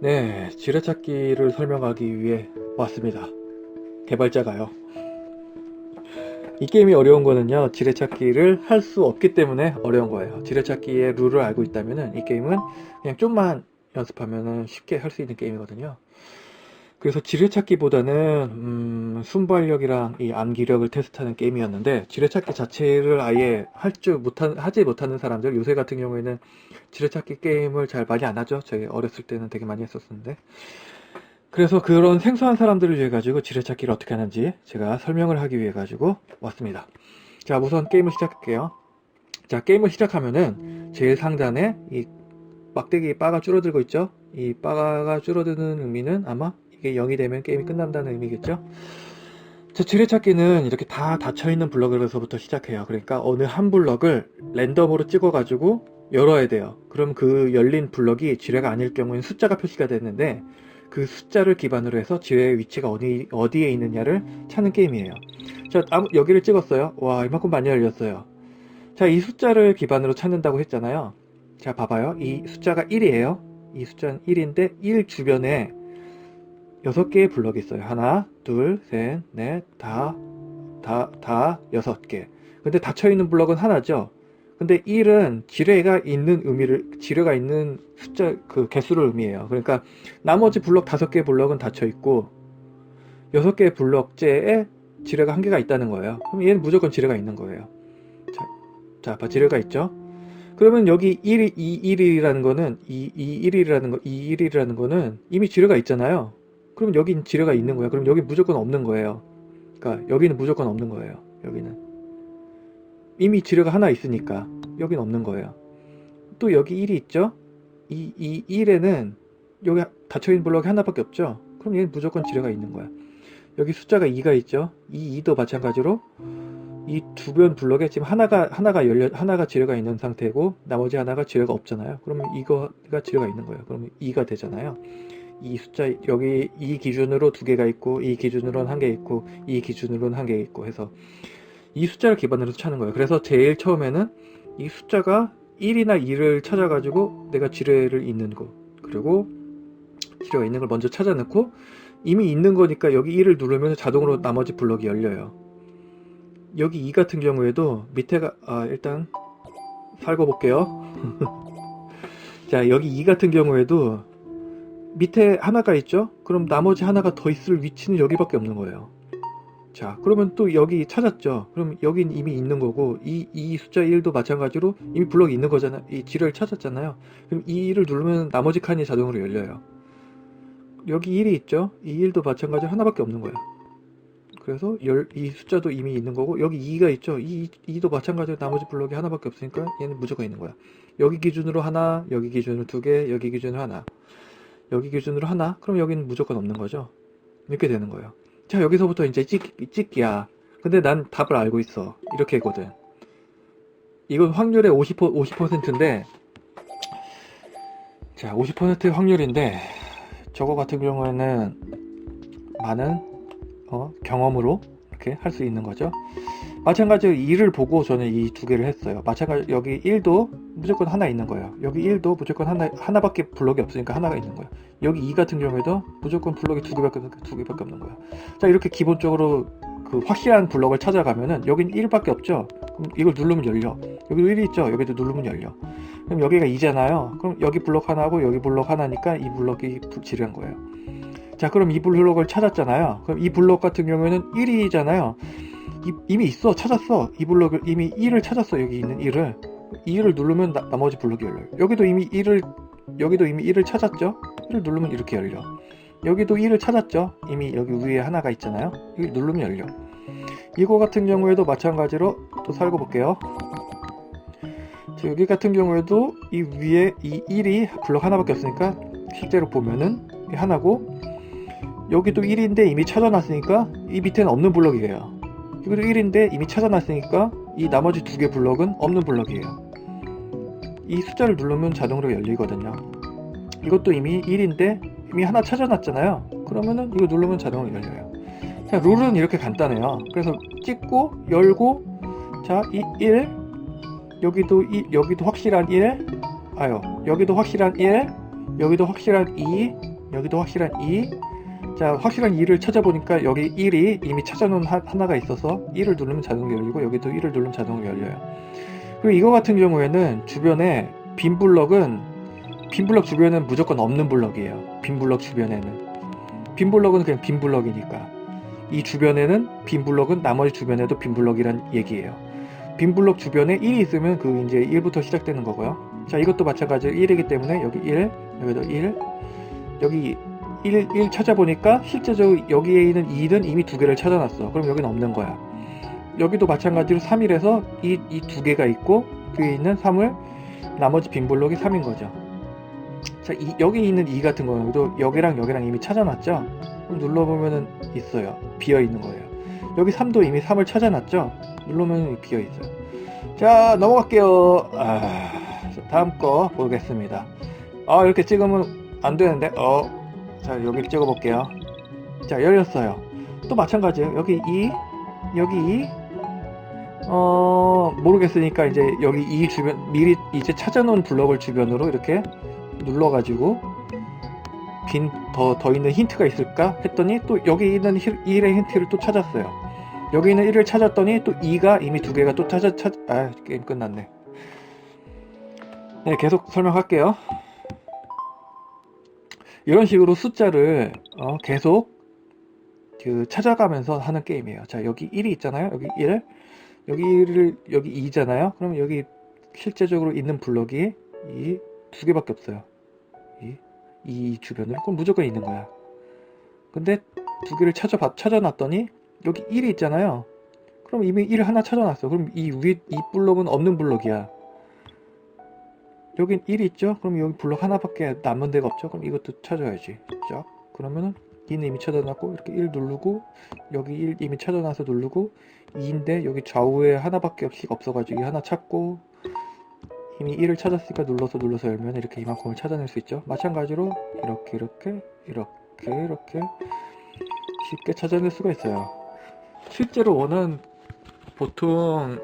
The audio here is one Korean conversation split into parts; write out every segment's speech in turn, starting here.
네, 지뢰찾기를 설명하기 위해 왔습니다. 개발자가요. 이 게임이 어려운 거는요, 지뢰찾기를 할 수 없기 때문에 어려운 거예요. 지뢰찾기의 룰을 알고 있다면 이 게임은 그냥 좀만 연습하면 쉽게 할 수 있는 게임이거든요. 그래서 지뢰찾기보다는 음, 순발력이랑 이 암기력을 테스트하는 게임이었는데 지뢰찾기 자체를 아예 할 줄 못한 하지 못하는 사람들 요새 같은 경우에는 지뢰찾기 게임을 잘 많이 안 하죠. 저희 어렸을 때는 되게 많이 했었는데 그래서 그런 생소한 사람들을 위해 가지고 지뢰찾기를 어떻게 하는지 제가 설명을 하기 위해 가지고 왔습니다. 자 우선 게임을 시작할게요. 자 게임을 시작하면은 제일 상단에 이 막대기 바가 줄어들고 있죠. 이 바가 줄어드는 의미는 아마 이게 0이 되면 게임이 끝난다는 의미겠죠. 자, 지뢰찾기는 이렇게 다 닫혀있는 블럭에서부터 시작해요. 그러니까 어느 한 블럭을 랜덤으로 찍어가지고 열어야 돼요. 그럼 그 열린 블럭이 지뢰가 아닐 경우에는 숫자가 표시가 되는데 그 숫자를 기반으로 해서 지뢰의 위치가 어디, 어디에 있느냐를 찾는 게임이에요. 자, 아무- 여기를 찍었어요. 와, 이만큼 많이 열렸어요. 자, 이 숫자를 기반으로 찾는다고 했잖아요. 자, 봐봐요. 이 숫자가 1이에요. 이 숫자는 1인데 1 주변에 6개의 블럭이 있어요. 하나, 둘, 셋, 넷, 다, 다, 다, 6개. 근데 닫혀 있는 블럭은 하나죠. 근데 1은 지뢰가 있는 의미를, 지뢰가 있는 숫자, 그 개수를 의미해요. 그러니까 나머지 블럭 5개의 블럭은 닫혀 있고, 6개의 블럭째에 지뢰가 한 개가 있다는 거예요. 그럼 얘는 무조건 지뢰가 있는 거예요. 자, 자, 봐, 지뢰가 있죠? 그러면 여기 1, 2, 1이라는 거는, 2, 2, 1이라는 거, 2, 1이라는 거는 이미 지뢰가 있잖아요. 그럼 여긴 지뢰가 있는 거야. 그럼 여기 무조건 없는 거예요. 그러니까 여기는 무조건 없는 거예요. 여기는 이미 지뢰가 하나 있으니까 여긴 없는 거예요. 또 여기 1이 있죠? 이, 이 1에는 여기 닫혀있는 블럭이 하나밖에 없죠? 그럼 얘는 무조건 지뢰가 있는 거야. 여기 숫자가 2가 있죠? 이 2도 마찬가지로 이 주변 블럭에 지금 하나가 하나가 열려 하나가 지뢰가 있는 상태고 나머지 하나가 지뢰가 없잖아요. 그러면 이거가 지뢰가 있는 거예요. 그러면 2가 되잖아요. 이 숫자 여기 이 기준으로 두 개가 있고 이 기준으로는 한 개 있고 이 기준으로는 한 개 있고 해서 이 숫자를 기반으로 찾는 거예요. 그래서 제일 처음에는 이 숫자가 1이나 2를 찾아가지고 내가 지뢰를 있는 곳 그리고 지뢰가 있는 걸 먼저 찾아놓고 이미 있는 거니까 여기 1을 누르면 자동으로 나머지 블럭이 열려요. 여기 2 같은 경우에도 밑에가 아 일단 살고 볼게요. 자 여기 2 같은 경우에도 밑에 하나가 있죠? 그럼 나머지 하나가 더 있을 위치는 여기밖에 없는 거예요. 자, 그러면 또 여기 찾았죠? 그럼 여긴 이미 있는 거고, 이, 이 숫자 1도 마찬가지로 이미 블럭이 있는 거잖아요. 이 지뢰를 찾았잖아요. 그럼 이 1을 누르면 나머지 칸이 자동으로 열려요. 여기 1이 있죠? 이 1도 마찬가지로 하나밖에 없는 거예요. 그래서 열, 이 숫자도 이미 있는 거고, 여기 2가 있죠? 이 2도 마찬가지로 나머지 블럭이 하나밖에 없으니까 얘는 무조건 있는 거야. 여기 기준으로 하나, 여기 기준으로 두 개, 여기 기준으로 하나. 여기 기준으로 하나? 그럼 여기는 무조건 없는 거죠. 이렇게 되는 거예요. 자, 여기서부터 이제 찍, 찍기야. 근데 난 답을 알고 있어. 이렇게 했거든. 이건 확률의 50%, 50%인데, 자, 50%의 확률인데, 저거 같은 경우에는 많은, 어, 경험으로 이렇게 할 수 있는 거죠. 마찬가지로 2를 보고 저는 이 두 개를 했어요. 마찬가지 여기 1도 무조건 하나 있는 거예요. 여기 1도 무조건 하나 하나밖에 블럭이 없으니까 하나가 있는 거예요. 여기 2 같은 경우에도 무조건 블럭이 두 개밖에 두 개밖에 없는 거예요. 자 이렇게 기본적으로 그 확실한 블럭을 찾아가면은 여긴 1밖에 없죠. 그럼 이걸 누르면 열려. 여기도 1이 있죠. 여기도 누르면 열려. 그럼 여기가 2잖아요. 그럼 여기 블럭 하나고 여기 블럭 하나니까 이 블럭이 지른 거예요. 자 그럼 이 블럭을 찾았잖아요. 그럼 이 블럭 같은 경우에는 1이잖아요. 이, 이미 있어 찾았어. 이 블럭을 이미 1을 찾았어 여기 있는 1을. 2를 누르면 나, 나머지 블럭이 열려요. 여기도 이미 1을 여기도 이미 1을 찾았죠? 1을 누르면 이렇게 열려. 여기도 1을 찾았죠? 이미 여기 위에 하나가 있잖아요. 이걸 누르면 열려. 이거 같은 경우에도 마찬가지로 또 살고 볼게요. 자, 여기 같은 경우에도 이 위에 이 1이 블럭 하나밖에 없으니까 실제로 보면은 이 하나고 여기도 1인데 이미 찾아놨으니까 이 밑에는 없는 블럭이에요 여기도 1인데 이미 찾아놨으니까 이 나머지 두 개 블럭은 없는 블럭이에요. 이 숫자를 누르면 자동으로 열리거든요. 이것도 이미 1인데 이미 하나 찾아놨잖아요. 그러면은 이거 누르면 자동으로 열려요. 자, 룰은 이렇게 간단해요. 그래서 찍고 열고 자, 이 1, 여기도 이 여기도 확실한 1, 아유, 여기도 확실한 1, 여기도 확실한 2, 여기도 확실한 2. 자, 확실한 2를 찾아보니까 여기 1이 이미 찾아놓은 하, 하나가 있어서 1을 누르면 자동으로 열리고 여기도 1을 누르면 자동으로 열려요. 그리고 이거 같은 경우에는 주변에 빈 블럭은 빈 블럭 주변은 무조건 없는 블럭이에요. 빈 블럭 주변에는 빈 블럭은 그냥 빈 블럭이니까 이 주변에는 빈 블럭은 나머지 주변에도 빈 블럭이란 얘기예요. 빈 블럭 주변에 1이 있으면 그 이제 1부터 시작되는 거고요. 자, 이것도 마찬가지로 1이기 때문에 여기 1, 여기도 1, 여기 1, 1 찾아보니까 실제적으로 여기에 있는 2는 이미 두 개를 찾아놨어. 그럼 여기는 없는 거야. 여기도 마찬가지로 3일에서 이, 이 두 개가 있고 그 위에 있는 3을 나머지 빈 블록이 3인 거죠. 자, 이, 여기 있는 2 같은 경우도 여기랑 여기랑 이미 찾아놨죠? 그럼 눌러보면은 있어요. 비어 있는 거예요. 여기 3도 이미 3을 찾아놨죠? 누르면 비어 있어요. 자, 넘어갈게요. 아, 다음 거 보겠습니다. 아, 이렇게 찍으면 안 되는데, 어, 자, 여기 찍어 볼게요. 자, 열렸어요. 또 마찬가지예요. 여기 2, 여기 2, 어, 모르겠으니까 이제 여기 이 주변, 미리 이제 찾아놓은 블럭을 주변으로 이렇게 눌러가지고 빈, 더, 더 있는 힌트가 있을까? 했더니 또 여기 있는 1의 힌트를 또 찾았어요. 여기 있는 1을 찾았더니 또 2가 이미 두 개가 또 찾아, 찾, 아, 게임 끝났네. 네, 계속 설명할게요. 이런 식으로 숫자를 어, 계속 그 찾아가면서 하는 게임이에요. 자, 여기 1이 있잖아요. 여기 1, 여기 1을 여기 2잖아요. 그러면 여기 실제적으로 있는 블럭이 이 두 개밖에 없어요. 이, 이 주변을 그럼 무조건 있는 거야. 근데 두 개를 찾아 찾아놨더니 여기 1이 있잖아요. 그럼 이미 1 하나 찾아놨어. 그럼 이 위에 이 블럭은 없는 블럭이야. 여긴 1이 있죠? 그럼 여기 블럭 하나밖에 남은 데가 없죠? 그럼 이것도 찾아야지. 쫙. 그러면은 2는 이미 찾아놨고 이렇게 1 누르고 여기 1 이미 찾아놔서 누르고 2인데 여기 좌우에 하나밖에 없이 없어가지고 이 하나 찾고 이미 1을 찾았으니까 눌러서 눌러서 열면 이렇게 이만큼을 찾아낼 수 있죠. 마찬가지로 이렇게 이렇게 이렇게 이렇게 쉽게 찾아낼 수가 있어요. 실제로 원은 보통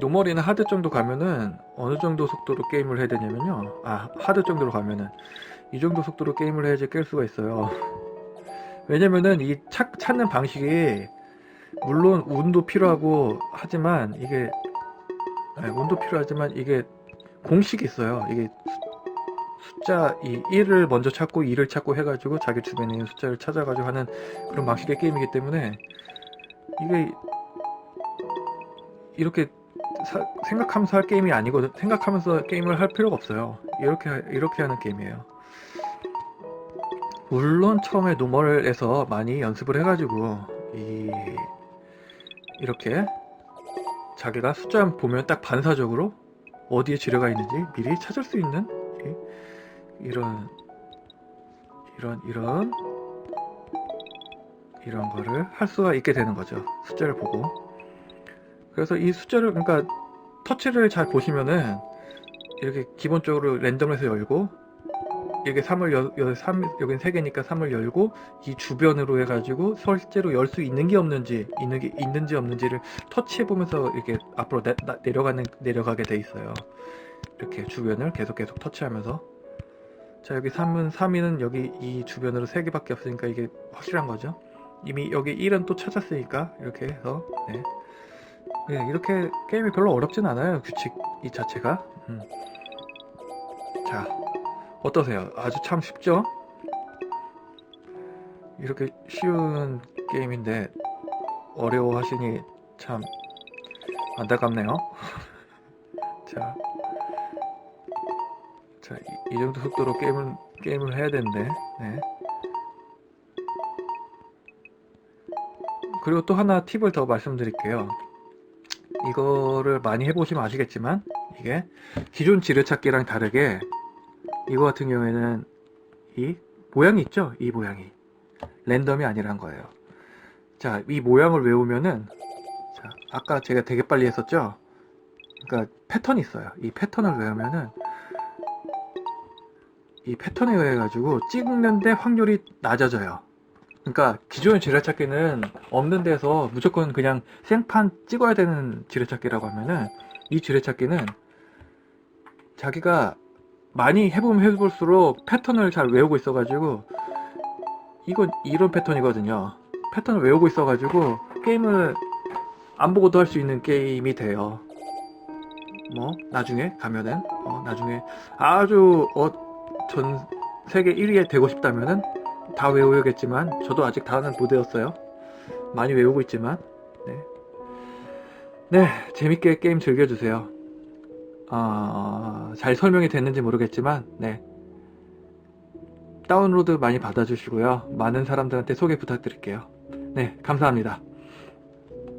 노멀이나 하드 정도 가면은 어느 정도 속도로 게임을 해야 되냐면요. 아 하드 정도로 가면은 이 정도 속도로 게임을 해야지 깰 수가 있어요. 왜냐면은 이 찾, 찾는 방식이 물론 운도 필요하고 하지만 이게 아니, 운도 필요하지만 이게 공식이 있어요. 이게 수- 숫자 이 1을 먼저 찾고 2를 찾고 해가지고 자기 주변에 있는 숫자를 찾아가지고 하는 그런 방식의 게임이기 때문에 이게 이렇게 사- 생각하면서 할 게임이 아니거든. 생각하면서 게임을 할 필요가 없어요. 이렇게 하- 이렇게 하는 게임이에요. 물론 처음에 노멀에서 많이 연습을 해가지고 이 이렇게 자기가 숫자 보면 딱 반사적으로 어디에 지뢰가 있는지 미리 찾을 수 있는 이- 이런 이런 이런 이런 거를 할 수가 있게 되는 거죠. 숫자를 보고. 그래서 이 숫자를 그러니까 터치를 잘 보시면은 이렇게 기본적으로 랜덤에서 열고 이게 3을 열, 열 3, 여긴 3개니까 3을 열고 이 주변으로 해가지고 실제로 열 수 있는 게 없는지 있는 게 있는지 없는지를 터치해 보면서 이렇게 앞으로 내, 나- 내려가는 내려가게 돼 있어요. 이렇게 주변을 계속 계속 터치하면서 자 여기 3은 3위는 여기 이 주변으로 3개밖에 없으니까 이게 확실한 거죠. 이미 여기 1은 또 찾았으니까 이렇게 해서 네. 네, 이렇게 게임이 별로 어렵진 않아요 규칙 이 자체가 음. 자 어떠세요? 아주 참 쉽죠? 이렇게 쉬운 게임인데 어려워하시니 참 안타깝네요. 자, 자, 이, 이 정도 속도로 게임을 게임을 해야 되는데, 네. 그리고 또 하나 팁을 더 말씀드릴게요. 이거를 많이 해보시면 아시겠지만 이게 기존 지뢰찾기랑 다르게 이거 같은 경우에는 이 모양이 있죠? 이 모양이 랜덤이 아니란 거예요. 자, 이 모양을 외우면은 자, 아까 제가 되게 빨리 했었죠? 그러니까 패턴이 있어요. 이 패턴을 외우면은 이 패턴에 의해 가지고 찍는데 확률이 낮아져요. 그러니까 기존의 지뢰찾기는 없는 데서 무조건 그냥 생판 찍어야 되는 지뢰찾기라고 하면은 이 지뢰찾기는 자기가 많이 해보면 해볼수록 패턴을 잘 외우고 있어가지고 이건 이런 패턴이거든요. 패턴을 외우고 있어가지고 게임을 안 보고도 할 수 있는 게임이 돼요. 뭐 나중에 가면은 어, 나중에 아주 어, 전 세계 1위에 되고 싶다면은 다 외우겠지만 저도 아직 다는 못 외웠어요. 많이 외우고 있지만 네, 네 재밌게 게임 즐겨주세요. 아, 잘 설명이 됐는지 모르겠지만 네 다운로드 많이 받아주시고요. 많은 사람들한테 소개 부탁드릴게요. 네 감사합니다.